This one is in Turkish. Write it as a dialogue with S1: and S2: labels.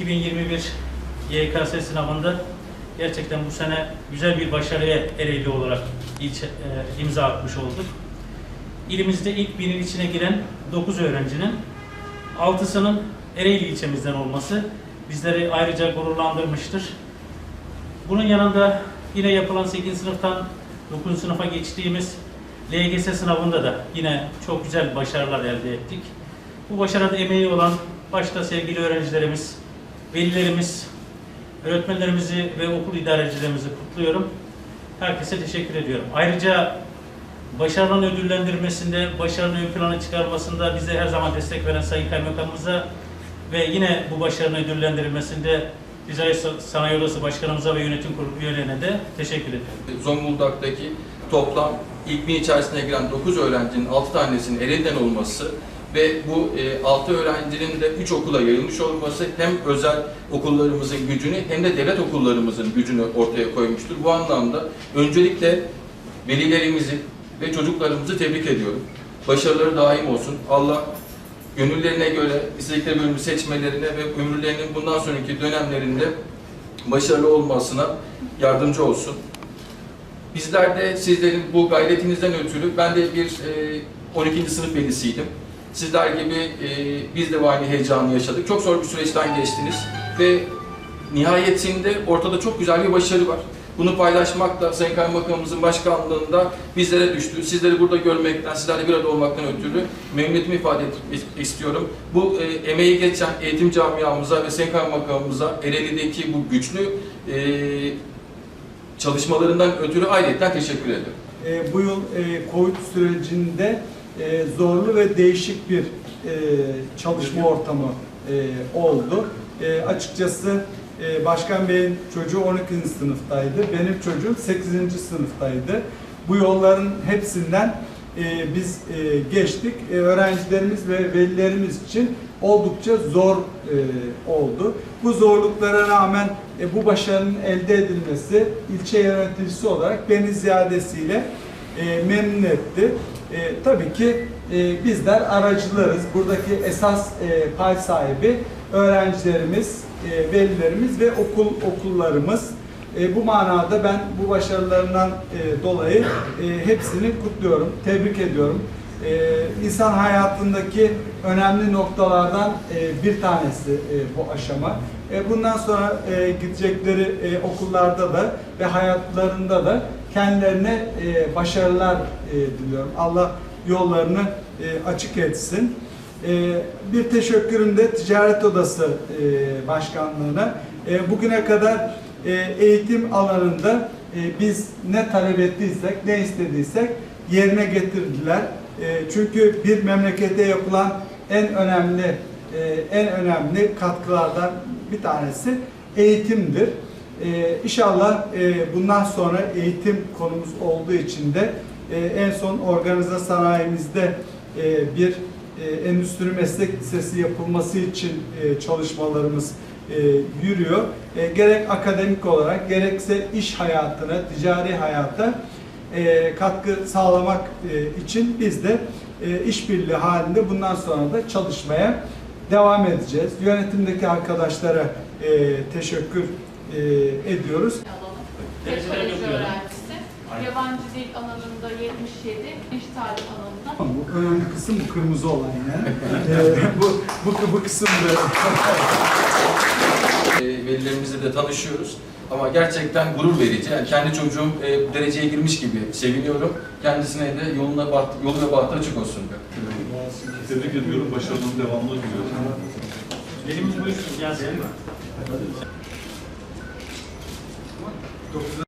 S1: ...2021 YKS sınavında gerçekten bu sene güzel bir başarıya Ereğli olarak e, imza atmış olduk. İlimizde ilk binin içine giren 9 öğrencinin 6'sının Ereğli ilçemizden olması bizleri ayrıca gururlandırmıştır. Bunun yanında yine yapılan 8. sınıftan 9. sınıfa geçtiğimiz LGS sınavında da yine çok güzel başarılar elde ettik. Bu başarıda emeği olan başta sevgili öğrencilerimiz, velilerimiz, öğretmenlerimizi ve okul idarecilerimizi kutluyorum. Herkese teşekkür ediyorum. Ayrıca başarının ödüllendirmesinde, başarının ön plana çıkarmasında bize her zaman destek veren Sayın Kaymakamımıza ve yine bu başarının ödüllendirilmesinde Ticari Sanayi Odası Başkanımıza ve yönetim kurulu üyelerine de teşekkür ediyorum.
S2: Zonguldak'taki toplam ilk içerisine giren 9 öğrencinin 6 tanesinin Ereğli'den olması ve bu 6 öğrencinin de 3 okula yayılmış olması hem özel okullarımızın gücünü hem de devlet okullarımızın gücünü ortaya koymuştur. Bu anlamda öncelikle velilerimizi ve çocuklarımızı tebrik ediyorum. Başarıları daim olsun. Allah gönüllerine göre istedikleri bölümü seçmelerine ve ömürlerinin bundan sonraki dönemlerinde başarılı olmasına yardımcı olsun. Bizler de sizlerin bu gayretinizden ötürü ben de bir e, 12. sınıf velisiydim. Sizler gibi e, biz de aynı heyecanı yaşadık. Çok zor bir süreçten geçtiniz ve nihayetinde ortada çok güzel bir başarı var. Bunu paylaşmak da Sayın Kaymakamımızın başkanlığında bizlere düştü. Sizleri burada görmekten, sizlerle bir arada olmaktan ötürü memnuniyetimi ifade istiyorum. Bu e, emeği geçen eğitim camiamıza ve Sayın Kaymakamımıza Ereğli'deki bu güçlü e, çalışmalarından ötürü ayrıca teşekkür ederim.
S3: E, bu yıl e, Covid sürecinde e, zorlu ve değişik bir e, çalışma ortamı e, oldu. E, açıkçası e, Başkan Bey'in çocuğu 12. sınıftaydı, benim çocuğum 8. sınıftaydı. Bu yolların hepsinden e, biz e, geçtik. E, öğrencilerimiz ve velilerimiz için oldukça zor e, oldu. Bu zorluklara rağmen e, bu başarının elde edilmesi ilçe yöneticisi olarak beni ziyadesiyle e, memnun etti. E, tabii ki e, bizler aracılarız. Buradaki esas e, pay sahibi öğrencilerimiz, e, velilerimiz ve okul okullarımız. E, bu manada ben bu başarılarından e, dolayı e, hepsini kutluyorum, tebrik ediyorum. E, insan hayatındaki önemli noktalardan e, bir tanesi e, bu aşama. E, bundan sonra gidecekleri okullarda da ve hayatlarında da kendilerine başarılar diliyorum. Allah yollarını açık etsin. Bir teşekkürüm de Ticaret Odası e, Başkanlığı'na. Bugüne kadar eğitim alanında biz ne talep ettiysek, ne istediysek yerine getirdiler. E, çünkü bir memlekete yapılan en önemli e, en önemli katkılardan bir tanesi eğitimdir. E, inşallah e, bundan sonra eğitim konumuz olduğu için de e, en son organize sanayimizde e, bir endüstri meslek lisesi yapılması için çalışmalarımız yürüyor. Gerek akademik olarak gerekse iş hayatına, ticari hayata e, katkı sağlamak e, için biz de e, işbirliği halinde bundan sonra da çalışmaya devam edeceğiz. Yönetimdeki arkadaşlara e, teşekkür e, ediyoruz.
S4: Teknoloji öğrencisi. Yabancı dil alanında 77, iş tarih alanında
S3: Bu önemli kısım bu kırmızı olan yani. E, bu, bu, bu kısım da
S2: E, velilerimizle de tanışıyoruz. Ama gerçekten gurur verici. Yani kendi çocuğum e, dereceye girmiş gibi seviniyorum. Kendisine de yoluna baht, yolu ve bahtı açık olsun.
S5: Tebrik ediyorum. Başarının devamını diliyorum.
S1: Velimiz buyursun gelsin.